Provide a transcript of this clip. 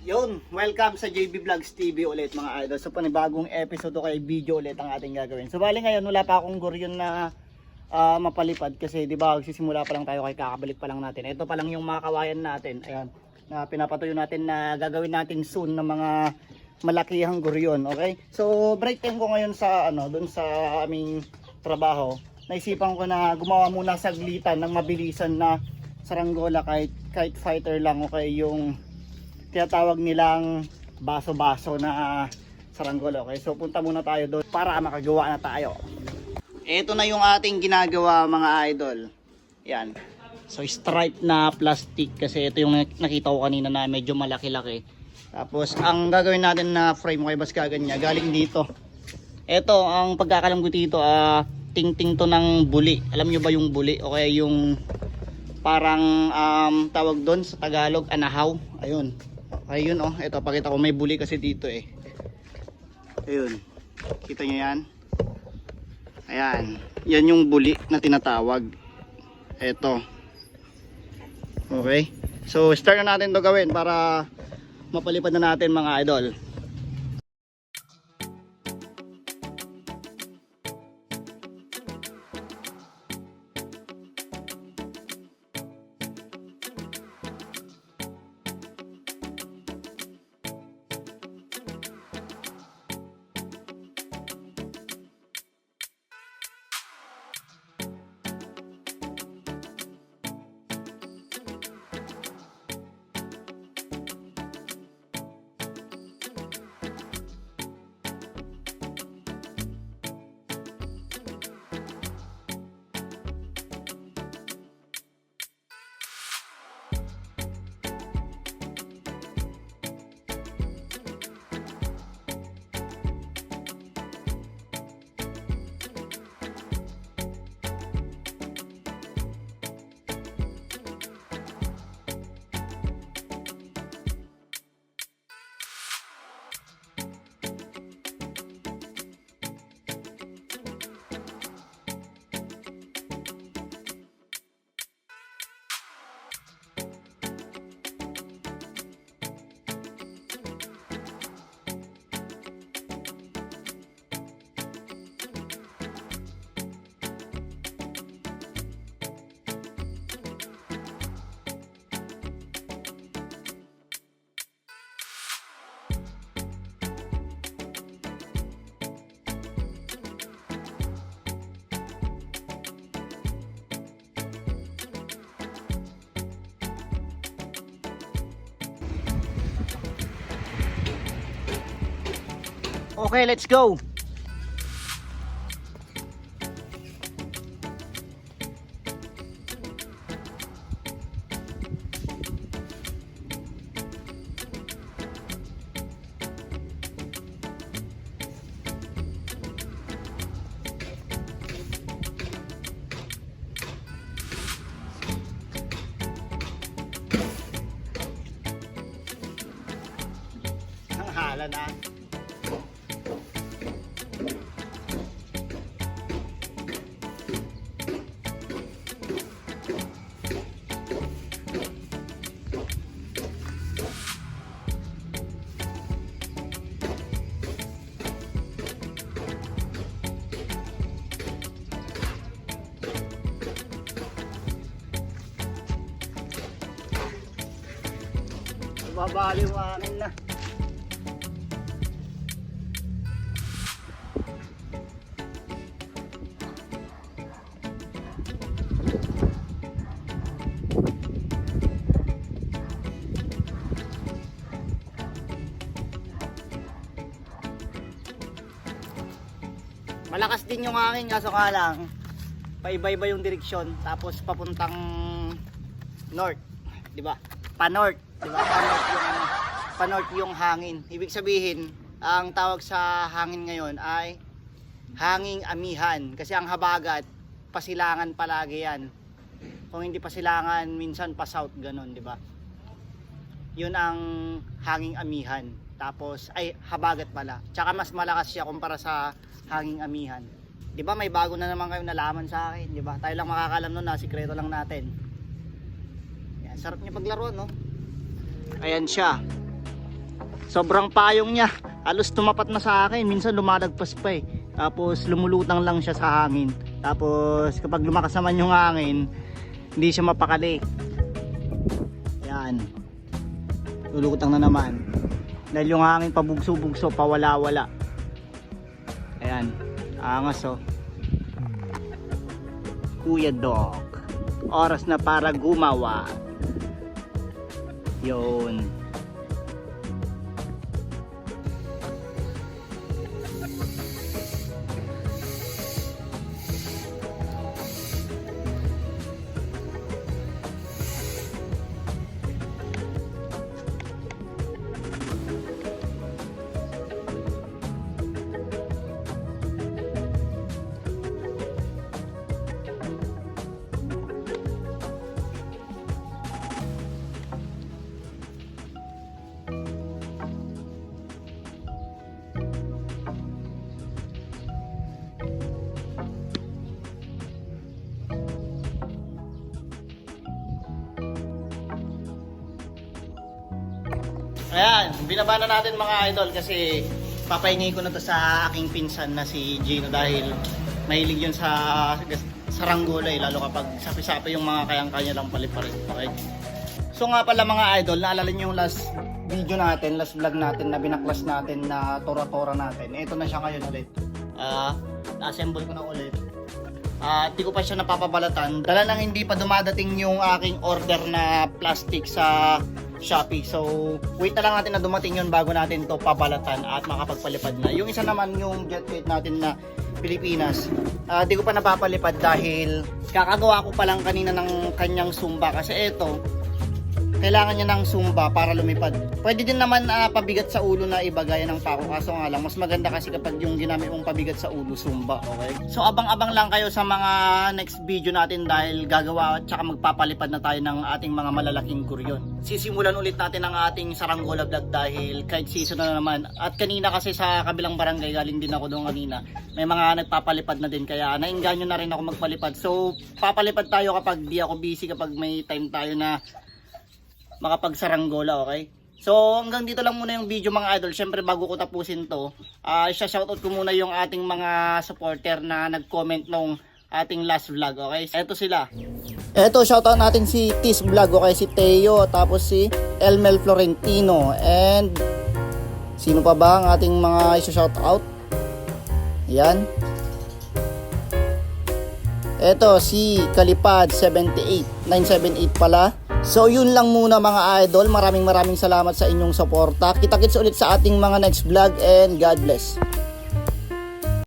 Yun, welcome sa JB Vlogs TV ulit mga idol. So panibagong episode o kay video ulit ang ating gagawin. So bali ngayon wala pa akong guryon na ah, mapalipad kasi 'di ba magsisimula pa lang tayo kay kakabalik pa lang natin. Ito pa lang yung mga kawayan natin. Ayan, na pinapatuyo natin na gagawin natin soon ng mga malakihang guryon, okay? So break time ko ngayon sa ano, doon sa aming trabaho. Naisipan ko na gumawa muna saglitan ng mabilisan na saranggola kahit kahit fighter lang okay yung tinatawag nilang baso-baso na saranggola. Okay, so punta muna tayo doon para makagawa na tayo. Ito na yung ating ginagawa mga idol. Yan. So stripe na plastic kasi ito yung nakita ko kanina na medyo malaki-laki. Tapos ang gagawin natin na frame kay bas kaganya galing dito. Ito ang pagkakalam ko dito ah ting-ting to ng buli. Alam nyo ba yung buli o kaya yung parang um, tawag doon sa Tagalog anahaw. Ayun. Ayun oh, ito pakita ko may buli kasi dito eh. Ayun. Kita nyo yan? Ayan. Yan yung buli na tinatawag. Ito. Okay. So start na natin to gawin para mapalipad na natin mga idol. Okay, let's go. Hala na. Babali yung akin na. Malakas din yung hangin kaso nga lang paiba-iba yung direksyon tapos papuntang north, 'di ba? Pa-north, 'di ba? Yung ano, pa-north yung hangin. Ibig sabihin, ang tawag sa hangin ngayon ay hanging amihan kasi ang habagat pasilangan palagi yan. Kung hindi pasilangan, minsan pa south ganun, 'di ba? Yun ang hanging amihan. Tapos ay habagat pala. Tsaka mas malakas siya kumpara sa hanging amihan. 'Di ba may bago na naman kayong nalaman sa akin, 'di ba? Tayo lang makakalam noon, na sikreto lang natin. Yan, sarap niya paglaro, no? Ayan siya. Sobrang payong niya. Halos tumapat na sa akin. Minsan lumalagpas pa eh. Tapos lumulutang lang siya sa hangin. Tapos kapag lumakas naman yung hangin, hindi siya mapakali. Yan. Lulutang na naman. Dahil yung hangin pabugso-bugso, pawala-wala. Ayan. Angas oh. Kuya Dog. Oras na para gumawa. Yun. Ayan, binaba na natin mga idol kasi papahingi ko na to sa aking pinsan na si Gino dahil mahilig yun sa saranggulay lalo kapag sapi-sapi yung mga kayang-kanya lang paliparin. Okay? So nga pala mga idol, naalala niyo yung last video natin, last vlog natin na binaklas natin na tora-tora natin. Ito na siya ngayon ulit. Ah, assemble ko na ulit. Ah, di ko pa siya napapabalatan. Dala nang hindi pa dumadating yung aking order na plastic sa Shopee. So, wait na lang natin na dumating yun bago natin to pabalatan at makapagpalipad na. Yung isa naman yung jet kit natin na Pilipinas. Ah, di ko pa napapalipad dahil kakagawa ko pa lang kanina ng kanyang sumba kasi ito kailangan niya ng sumba para lumipad. Pwede din naman ah, pabigat sa ulo na iba gaya ng pako kaso nga lang mas maganda kasi kapag yung ginamit mong pabigat sa ulo sumba, okay? So abang-abang lang kayo sa mga next video natin dahil gagawa at saka magpapalipad na tayo ng ating mga malalaking kuryon. Sisimulan ulit natin ang ating saranggola vlog dahil kahit season na naman at kanina kasi sa kabilang barangay galing din ako doon kanina. May mga nagpapalipad na din kaya nainganyo na rin ako magpalipad. So papalipad tayo kapag di ako busy kapag may time tayo na makapagsaranggola, okay? So, hanggang dito lang muna yung video mga idol. Siyempre, bago ko tapusin to, uh, isa-shoutout ko muna yung ating mga supporter na nag-comment nung ating last vlog, okay? Eto sila. Eto, shoutout natin si Tis Vlog, okay? Si Teo, tapos si Elmel Florentino, and sino pa ba ang ating mga isa-shoutout? Yan. Eto, si Kalipad 78, 978 pala. So yun lang muna mga idol. Maraming maraming salamat sa inyong suporta. Kita-kits ulit sa ating mga next vlog and God bless.